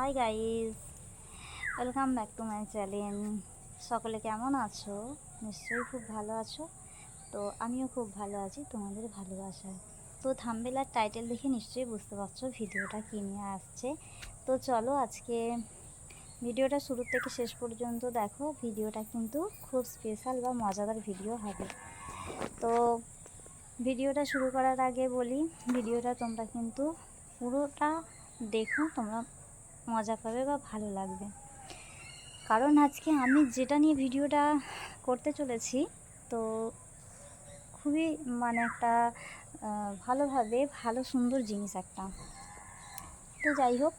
Hi guys welcome back to my channel সকলে কেমন আছো? নিশ্চয়ই খুব ভালো আছো। তো আমিও খুব ভালো আছি, তোমাদের ভালোবাসায়। তো থাম্বেল আর টাইটেল দেখে নিশ্চয়ই বুঝতে পারছ ভিডিওটা কী নিয়ে আসছে। তো চলো আজকে ভিডিওটা শুরু থেকে শেষ পর্যন্ত দেখো। ভিডিওটা কিন্তু খুব স্পেশাল বা মজাদার ভিডিও হবে। তো ভিডিওটা শুরু করার আগে বলি, ভিডিওটা তোমরা কিন্তু পুরোটা দেখো। তোমরা মজা পাবে বা ভালো লাগবে। কারণ আজকে আমি যেটা নিয়ে ভিডিওটা করতে চলেছি, তো খুবই মানে একটা ভালোভাবে ভালো সুন্দর জিনিস একটা। তো যাই হোক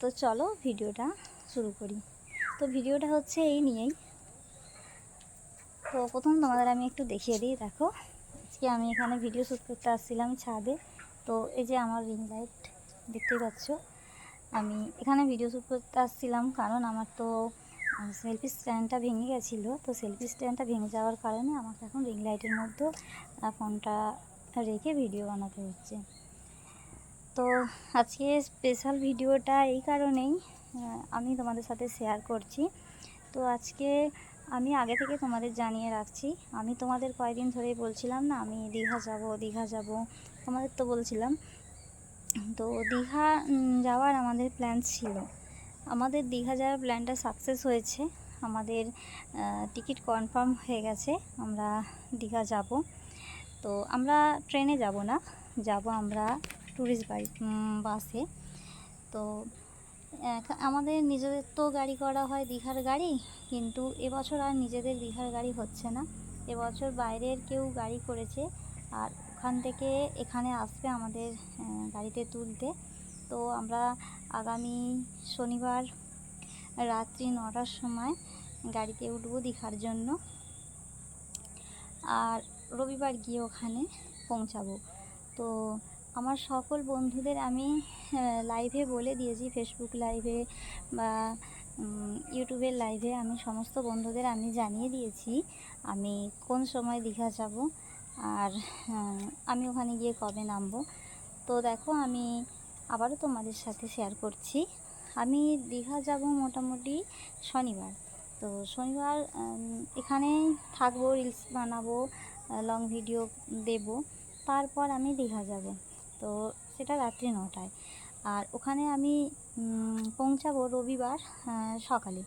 তো চলো ভিডিওটা শুরু করি। তো ভিডিওটা হচ্ছে এই নিয়েই। তো প্রথম তোমাদের আমি একটু দেখিয়ে দিই, দেখো। আজকে আমি এখানে ভিডিও শ্যুট করতে আসছিলাম ছাদে। তো এই যে আমার রিং লাইট দেখতেই পাচ্ছ? আমি এখানে ভিডিও শ্যুট করতে আসছিলাম কারণ আমার তো সেলফি স্ট্যান্ডটা ভেঙে গেছিল। তো সেলফি স্ট্যান্ডটা ভেঙে যাওয়ার কারণে আমাকে এখন রিং লাইটের মধ্যে ফোনটা রেখে ভিডিও বানাতে হচ্ছে। তো আজকে স্পেশাল ভিডিওটা এই কারণেই আমি তোমাদের সাথে শেয়ার করছি। তো আজকে আমি আগে থেকে তোমাদের জানিয়ে রাখছি, আমি তোমাদের কয়েকদিন ধরেই বলছিলাম না, আমি দীঘা যাব দীঘা যাব। তোমাদের তো বলছিলাম তো দীঘা যাওয়ার আমাদের প্ল্যান ছিল। আমাদের দীঘা যাওয়ার প্ল্যানটা সাকসেস হয়েছে। আমাদের টিকিট কনফার্ম হয়ে গেছে, আমরা দীঘা যাব। তো আমরা ট্রেনে যাব না, যাব আমরা ট্যুরিস্ট বাড়ি বাসে তো আমাদের নিজেদের তো গাড়ি করা হয় দীঘার গাড়ি, কিন্তু এবছর আর নিজেদের দীঘার গাড়ি হচ্ছে না। এবছর বাইরের কেউ গাড়ি করেছে, আর ওখান থেকে এখানে আসবে আমাদের গাড়িতে তুলতে। তো আমরা আগামী শনিবার রাত্রি নটার সময় গাড়িতে উঠবো দীঘার জন্য। আর রবিবার গিয়ে ওখানে পৌঁছাবো। তো আমার সকল বন্ধুদের আমি লাইভে বলে দিয়েছি ফেসবুক লাইভে বা ইউটিউবের লাইভে আমি সমস্ত বন্ধুদের আমি জানিয়ে দিয়েছি আমি কোন সময় দীঘা যাব। আর আমি ওখানে গিয়ে কবে নামবো? তো দেখো, আমি আবারও তোমাদের সাথে শেয়ার করছি। আমি দীঘা যাব মোটামুটি শনিবার। তো শনিবার এখানে থাকব রিলস বানাবো লং ভিডিও দেব। তারপর আমি দীঘা যাব। তো সেটা রাত্রি নটায়। আর ওখানে আমি পৌঁছাবো রবিবার সকালে,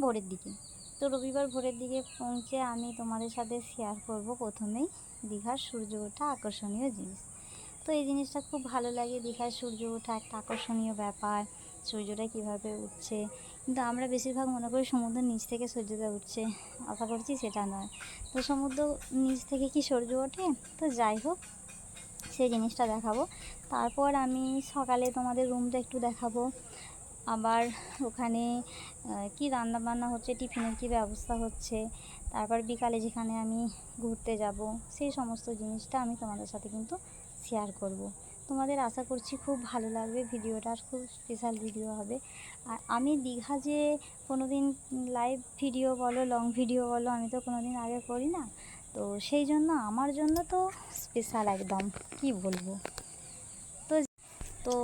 ভোরের দিকে। তো রবিবার ভোরের দিকে পৌঁছে আমি তোমাদের সাথে শেয়ার করব প্রথমেই দীঘার সূর্য ওঠা আকর্ষণীয় জিনিস। তো এই জিনিসটা খুব ভালো লাগে দীঘার সূর্য ওঠা একটা আকর্ষণীয় ব্যাপার, সূর্যটা কীভাবে উঠছে। কিন্তু আমরা বেশিরভাগ মনে করি সমুদ্রের নিচ থেকে সূর্যটা উঠছে, আশা করছি সেটা নয়। তো সমুদ্র নিচ থেকে কি সূর্য ওঠে? তো যাই হোক, সেই জিনিসটা দেখাবো। তারপর আমি সকালে তোমাদের রুমটা একটু দেখাবো। আবার ওখানে কি রান্না বান্না হচ্ছে, টিফিনের কি ব্যবস্থা হচ্ছে, তারপর বিকালে যেখানে আমি ঘুরতে যাব, সেই সমস্ত জিনিসটা আমি তোমাদের সাথে কিন্তু শেয়ার করব। তোমাদের আশা করছি খুব ভালো লাগবে, ভিডিওটা খুব স্পেশাল ভিডিও হবে। আর আমি দীঘা যে কোনো দিন লাইভ ভিডিও বলো লং ভিডিও বলো, আমি তো কোনো দিন আগে করি না, তো সেই জন্য আমার জন্য তো স্পেশাল একদম, কি বলব? তো তো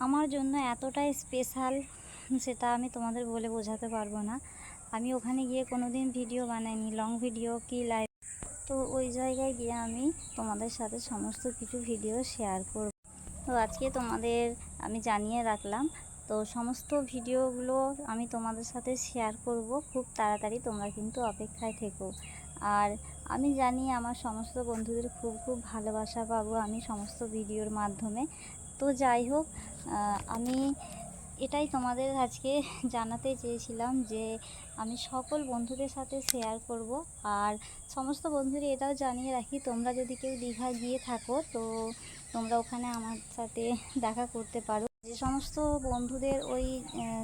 আমার জন্য এতটাই স্পেশাল সেটা আমি তোমাদের বলে বোঝাতে পারব না। আমি ওখানে গিয়ে কোনো দিন ভিডিও বানাইনি লং ভিডিও কি লাইভ তো ওই জায়গায় গিয়ে আমি তোমাদের সাথে সমস্ত কিছু ভিডিও শেয়ার করব। তো আজকে তোমাদের আমি জানিয়ে রাখলাম, তো সমস্ত ভিডিওগুলো আমি তোমাদের সাথে শেয়ার করব, খুব তাড়াতাড়ি তোমরা কিন্তু অপেক্ষায় থেকো। আর আমি জানি আমার সমস্ত বন্ধুদের খুব খুব ভালোবাসা পাবো আমি সমস্ত ভিডিওর মাধ্যমে। তো যাই হোক আমি এটাই তোমাদের আজকে জানাতে চেয়েছিলাম যে আমি সকল বন্ধুদের সাথে শেয়ার করব। আর সমস্ত বন্ধুদের এটাও জানিয়ে রাখি, তোমরা যদি কেউ দীঘা গিয়ে থাকো, তো তোমরা ওখানে আমার সাথে দেখা করতে পারো। যে সমস্ত বন্ধুদের ওই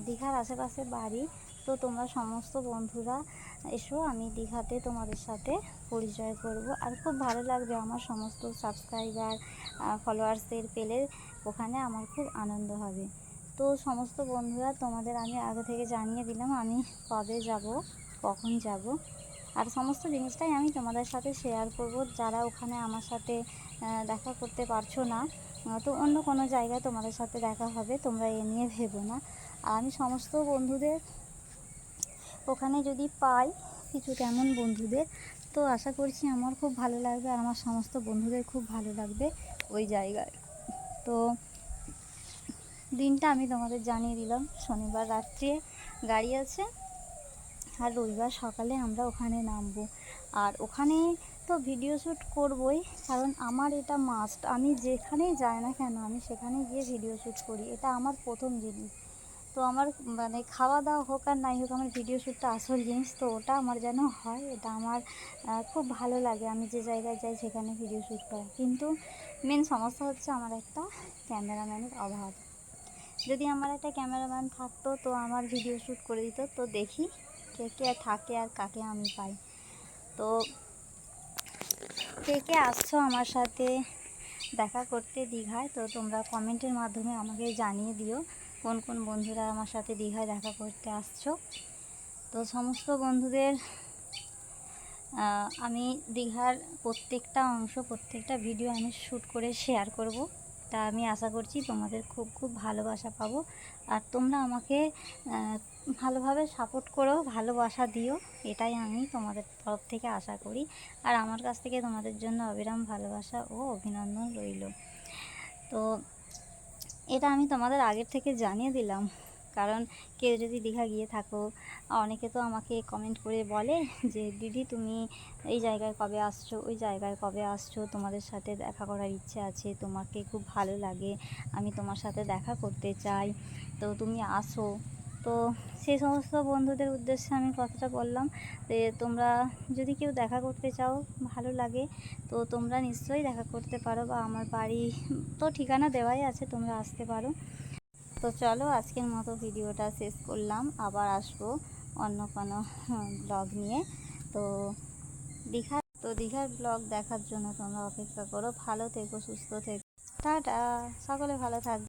দীঘার আশেপাশে বাড়ি, তো তোমরা সমস্ত বন্ধুরা এসো, আমি দীঘাতে তোমাদের সাথে পরিচয় করব। আর খুব ভালো লাগবে আমার সমস্ত সাবস্ক্রাইবার ফলোয়ার্সদের পেলে। ওখানে আমার খুব আনন্দ হবে। তো সমস্ত বন্ধুরা, তোমাদের আমি আগে থেকে জানিয়ে দিলাম, আমি কবে যাব, কখন যাব। আর সমস্ত জিনিসটাই আমি তোমাদের সাথে শেয়ার করব। যারা ওখানে আমার সাথে দেখা করতে পারছ না তো অন্য কোনো জায়গায় তোমাদের সাথে দেখা হবে, তোমরা এ নিয়ে ভেবো না। আর আমি সমস্ত বন্ধুদের, ওখানে যদি পাই কিছু তেমন বন্ধুদের, তো আশা করছি আমার খুব ভালো লাগবে, আর আমার সমস্ত বন্ধুদের খুব ভালো লাগবে ওই জায়গায়। তো দিনটা আমি তোমাদের জানিয়ে দিলাম। শনিবার রাত্রে গাড়ি আছে আর রবিবার সকালে আমরা ওখানে নামবো। আর ওখানে তো ভিডিও শ্যুট করবই, কারণ আমার এটা মাস্ট আমি যেখানেই যাই না কেন, আমি সেখানে গিয়ে ভিডিও শ্যুট করি। এটা আমার প্রথম জিনিস। তো আমার মানে খাওয়া দাওয়া হোক আর নাই হোক, আমার ভিডিও শ্যুটটা আসল জিনিস, তো ওটা আমার যেন হয়, এটা আমার খুব ভালো লাগে। আমি যে জায়গায় যাই সেখানে ভিডিও শ্যুট করা। কিন্তু মেন সমস্যা হচ্ছে আমার একটা ক্যামেরাম্যানের অভাব। যদি আমার একটা ক্যামেরাম্যান থাকতো, তো আমার ভিডিও শ্যুট করে দিত। তো দেখি কে কে থাকে আর কাকে আমি পাই। তো কে কে আসছো আমার সাথে দেখা করতে দীঘায়, তো তোমরা কমেন্টের মাধ্যমে আমাকে জানিয়ে দিও। কোন কোন বন্ধুরা আমার সাথে দীঘায় দেখা করতে আসছো? তো সমস্ত বন্ধুদের আমি দীঘার প্রত্যেকটা অংশ, প্রত্যেকটা ভিডিও আমি শ্যুট করে শেয়ার করব। তা আমি আশা করছি তোমাদের খুব খুব ভালোবাসা পাবো। আর তোমরা আমাকে ভালোভাবে সাপোর্ট করো, ভালোবাসা দিও, এটাই আমি তোমাদের তরফ থেকে আশা করি। আর আমার কাছ থেকে তোমাদের জন্য অবিরাম ভালোবাসা ও অভিনন্দন রইল। তো এটা আমি তোমাদের আগের থেকে জানিয়ে দিলাম। কারণ কেউ যদি দীঘা গিয়ে থাকো, অনেকে তো আমাকে কমেন্ট করে বলে যে, দিদি, তুমি এই জায়গায় কবে আসছো, ওই জায়গায় কবে আসছো? তোমাদের সাথে দেখা করার ইচ্ছে আছে, তোমাকে খুব ভালো লাগে। আমি তোমার সাথে দেখা করতে চাই। তো তুমি আসো। তো সেই সমস্ত বন্ধুদের উদ্দেশ্যে আমি কথাটা বললাম যে তোমরা যদি কেউ দেখা করতে চাও, ভালো লাগে, তো তোমরা নিশ্চয়ই দেখা করতে পারো বা আমার বাড়ি তো ঠিকানা দেওয়াই আছে, তোমরা আসতে পারো। তো চলো আজকের মতো ভিডিওটা শেষ করলাম। আবার আসব অন্য কোনো ব্লগ নিয়ে। তো দীঘার তো দীঘার ব্লগ দেখার জন্য তোমরা অপেক্ষা করো। ভালো থেকো, সুস্থ থেকো। টাটা, সকলে ভালো থাকবে।